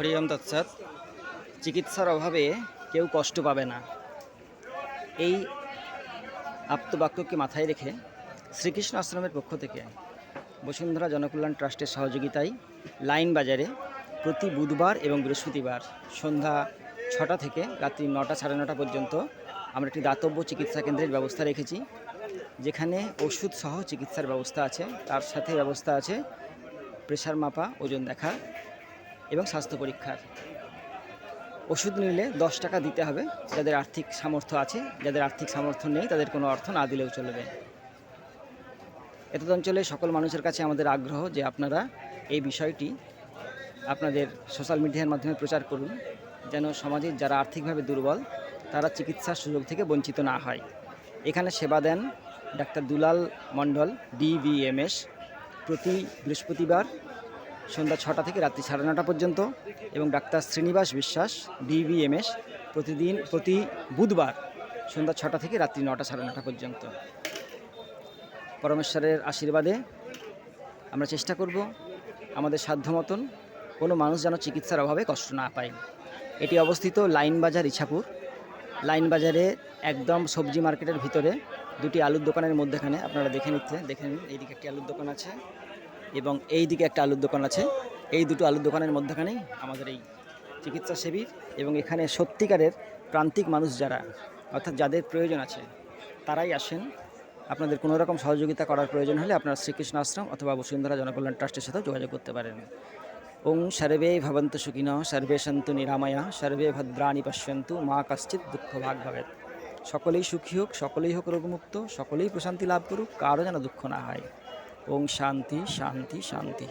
হরিয়ম তৎসৎ। চিকিৎসার অভাবে কেউ কষ্ট পাবে না। এই আপ্তবাক্যকে মাথায় রেখে শ্রীকৃষ্ণ আশ্রমের পক্ষ থেকে বসুন্ধরা জনকল্যাণ ট্রাস্টের সহযোগিতায় লাইন বাজারে প্রতি বুধবার এবং বৃহস্পতিবার সন্ধ্যা ছটা থেকে রাত্রি নটা সাড়ে নটা পর্যন্ত আমরা একটি দাতব্য চিকিৎসা কেন্দ্রের ব্যবস্থা রেখেছি, যেখানে ওষুধ সহ চিকিৎসার ব্যবস্থা আছে। তার সাথে ব্যবস্থা আছে, প্রেশার মাপা, ওজন দেখা এবং স্বাস্থ্য পরীক্ষার। ওষুধ নিলে দশ টাকা দিতে হবে, যাদের আর্থিক সামর্থ্য আছে, যাদের আর্থিক সামর্থ্য নেই, তাদের কোনো অর্থ না দিলেও চলবে। এতদ অঞ্চলে সকল মানুষের কাছে আমাদের আগ্রহ যে আপনারা এই বিষয়টি আপনাদের সোশ্যাল মিডিয়ার মাধ্যমে প্রচার করুন, যেন সমাজের যারা আর্থিকভাবে দুর্বল, তারা চিকিৎসার সুযোগ থেকে বঞ্চিত না হয়। এখানে সেবা দেন ডাক্তার দুলাল মণ্ডল ডিভিএমএস প্রতি বৃহস্পতিবার সন্ধ্যা ছটা থেকে রাত্রি সাড়ে নটা পর্যন্ত এবং ডাক্তার শ্রীনিবাস বিশ্বাস ডিভিএমএস প্রতিদিন, প্রতি বুধবার সন্ধ্যা ছটা থেকে রাত্রি নটা সাড়ে নটা পর্যন্ত। পরমেশ্বরের আশীর্বাদে আমরা চেষ্টা করব আমাদের সাধ্য মতন কোনো মানুষ যেন চিকিৎসার অভাবে কষ্ট না পায়। এটি অবস্থিত লাইন বাজার ইছাপুর। লাইন বাজারে একদম সবজি মার্কেটের ভিতরে দুটি আলুর দোকানের মধ্যেখানে, আপনারা দেখে নিচ্ছে দেখে নিন, এইদিকে একটি আলুর দোকান আছে। এবং এই দিকে একটা আলুর দোকান আছে। এই দুটো আলুর দোকানের মধ্যখানেই আমাদের এই চিকিৎসা শিবির এবং এখানে সত্যিকারের প্রান্তিক মানুষ যারা, অর্থাৎ যাদের প্রয়োজন আছে, তারাই আসেন। আপনাদের কোনো রকম সহযোগিতা করার প্রয়োজন হলে আপনারা শ্রীকৃষ্ণ আশ্রম অথবা বসুন্ধরা জনকল্যাণ ট্রাস্টের সাথেও যোগাযোগ করতে পারেন। ওং সর্বে ভবন্তু সুখিন, সর্বে সন্তু নিরাময়া, সর্বে ভদ্রাণী পশ্যন্তু, মা কশ্চিৎ দুঃখ ভাগ সকলেই সুখী হোক, সকলেই হোক রোগমুক্ত, সকলেই প্রশান্তি লাভ করুক কারও যেন দুঃখ না হয়। ওং শান্তি শান্তি শান্তি।